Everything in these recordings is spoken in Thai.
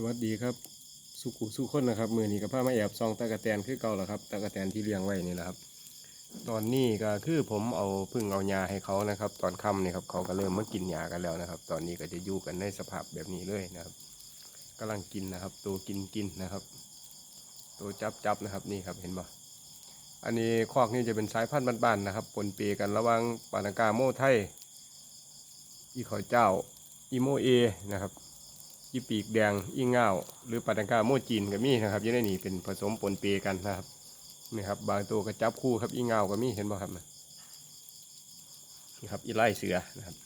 สวัสดีครับ สุขุสุขคนนะครับ มือนี้กับผ้ามาแอบซองตะกะแตนคือเก่าแล้วครับตะกะแตนที่เลี้ยงไว้นี่แหละครับ ตอนนี้ก็คือผมเอาพึ่งเอายาให้เขานะครับ ตอนค่ำนี่ครับเขาก็เริ่มมากินยากันแล้วนะครับ ตอนนี้ก็จะอยู่กันในสภาพแบบนี้เลยนะครับกำลังกินนะครับ ตัวกินกินนะครับ ตัวจับจับนะครับนี่ครับเห็นบ่อันนี้คอกนี่จะเป็นสายพันธุ์บ้านๆนะครับปนเปกันระหว่างปานังกาโมไทยอีขอเจ้าอีโมเอนะครับ อีปีกแดงอีเงาหรือปาตังกาโมจีนก็มีนะครับยังได้นี่เป็นผสมปนเปกันนะครับนี่ครับบางตัวก็จับคู่ครับอีเงาก็มีเห็นบ่ครับนี่ครับอีไล่เสือนะครับ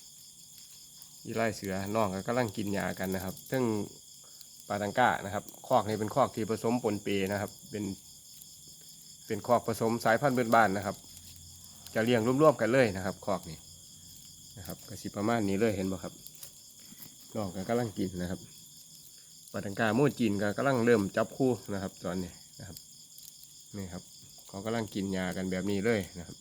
อีไล่เสือน้องก็กำลังกินยากันนะครับ ซึ่งปาตังกานะครับคอกนี้เป็นคอกที่ผสมปนเปนะครับ เป็นเป็นคอกผสมสายพันธุ์พื้นบ้านนะครับ จะเลี้ยงร่วมๆกันเลยนะครับคอกนี้นะครับก็สิประมาณนี้เลยเห็นบ่ครับ น้องก็กำลังกินนะครับปาตังกาโมจีนก็กำลังเริ่มจับคู่นะครับ ตอนนี้นะครับนี่ครับ เขากำลังกินยากันแบบนี้เลยนะครับ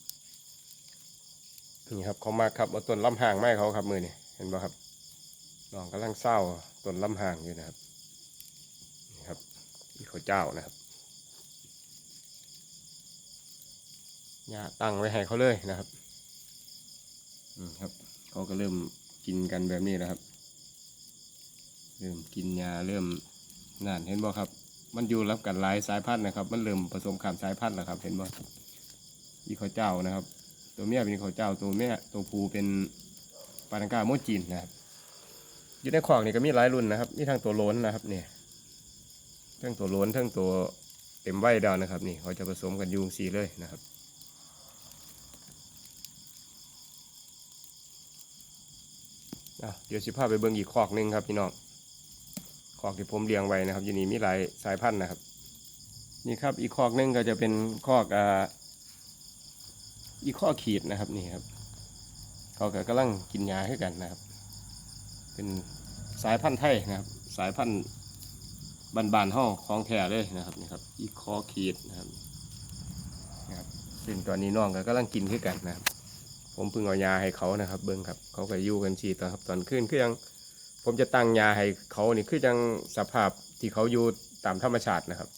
นี่ครับเขามาครับเอาต้นลำห่างไม้เขาครับมือนี่เห็นบ่ครับน้องกำลังเศร้าต้นลำห่างอยู่นะครับนี่ครับอีเขาเจ้านะครับยาตั้งไว้ให้เขาเลยนะครับอืมครับเขาก็เริ่มกินกันแบบนี้นะครับ เริ่มกินยาเริ่มนั่นเห็นบ่ครับ มันอยู่รับกันหลายสายพันธุ์นะครับ มันเริ่มผสมขามสายพันธุ์แล้วครับ เห็นบ่อีข้าวเจ้านะครับ ตัวเมียเป็นข้าวเจ้าตัวแม่ตัวผู้เป็นปาตังกาโมจีนนะครับอยู่ในขอกนี่ก็มีหลายรุ่นนะครับมีทั้งตัวโล้นนะครับเนี่ยทั้งตัวโล้นทั้งตัวเต็มใบดาวนะครับ นี่เขาจะผสมกันยูงสีเลยนะครับเดี๋ยวสิพาไปเบิ่งอีกคอกหนึ่งครับพี่น้อง คอกที่ผมเลี้ยงไว้นะครับอยู่นี่มีหลายสายพันธุ์นะครับ นี่ครับอีกคอกหนึงก็จะเป็นคอกอ่าอีกข้อขีดนะครับนี่ครับ เขาก็กำลังกินยาให้กันนะครับ เป็นสายพันธุ์ไทยนะครับ สายพันธุ์บานๆห้องของแท้เลยนะครับนี่ครับอีกข้อขีดนะครับนะครับซึ่งตอนนี้น้องก็กำลังกินให้กันนะครับ ผมเพิ่งเอายาให้เขานะครับ เบิ้งครับ เขาก็อยู่กันชีตอนครับตอนขึ้นคือยัง ผมจะตั้งยาให้เขานี่คือยังสภาพที่เขาอยู่ตามธรรมชาตินะครับ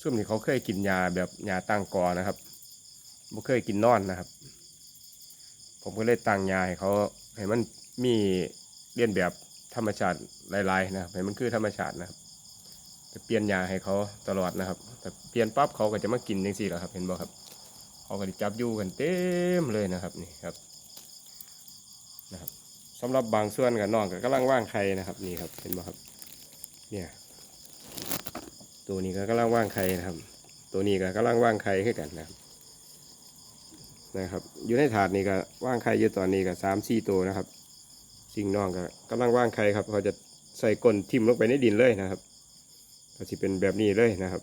ซึ่งที่เขาเคยกินยาแบบยาตั้งกอนะครับไม่เคยกินนอนนะครับ ผมก็เลยตั้งยาให้เขาให้มันมีเลียนแบบธรรมชาติลายๆนะครับให้มันคือธรรมชาตินะครับจะเปลี่ยนยาให้เขาตลอดนะครับ แต่เปลี่ยนปั๊บเขาก็จะมากินอย่างสี่แหละครับ เห็นบ่ครับเขาก็ได้จับอยู่กันเต็มเลยนะครับนี่ครับนะครับ สำหรับบางส่วนกับน้องก็กำลังว่างไข่นะครับนี่ครับเห็นไหมครับ เนี่ย ตัวนี้ก็กำลังว่างไข่นะครับ ตัวนี้ก็กำลังว่างไข่ให้กันนะครับนะครับ อยู่ในถาดนี้ก็ว่างไข่อยู่ตอนนี้ก็สามสี่ตัวนะครับ สิ่งน้องก็กำลังว่างไข่ครับเขาจะใส่ก้นทิ่มลงไปในดินเลยนะครับก็จะเป็นแบบนี้เลยนะครับ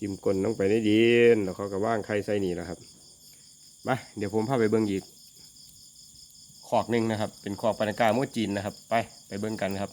จิ้มก้นลงไปในดินแล้วเขาก็ว่างไข่ใส่นี่แหละครับมาเดี๋ยวผมพาไปเบิ้งอีก อกหนึ่งนะครับ เป็นขอกปานกาโมจีนนะครับ ไปไปเบิ่งกันครับ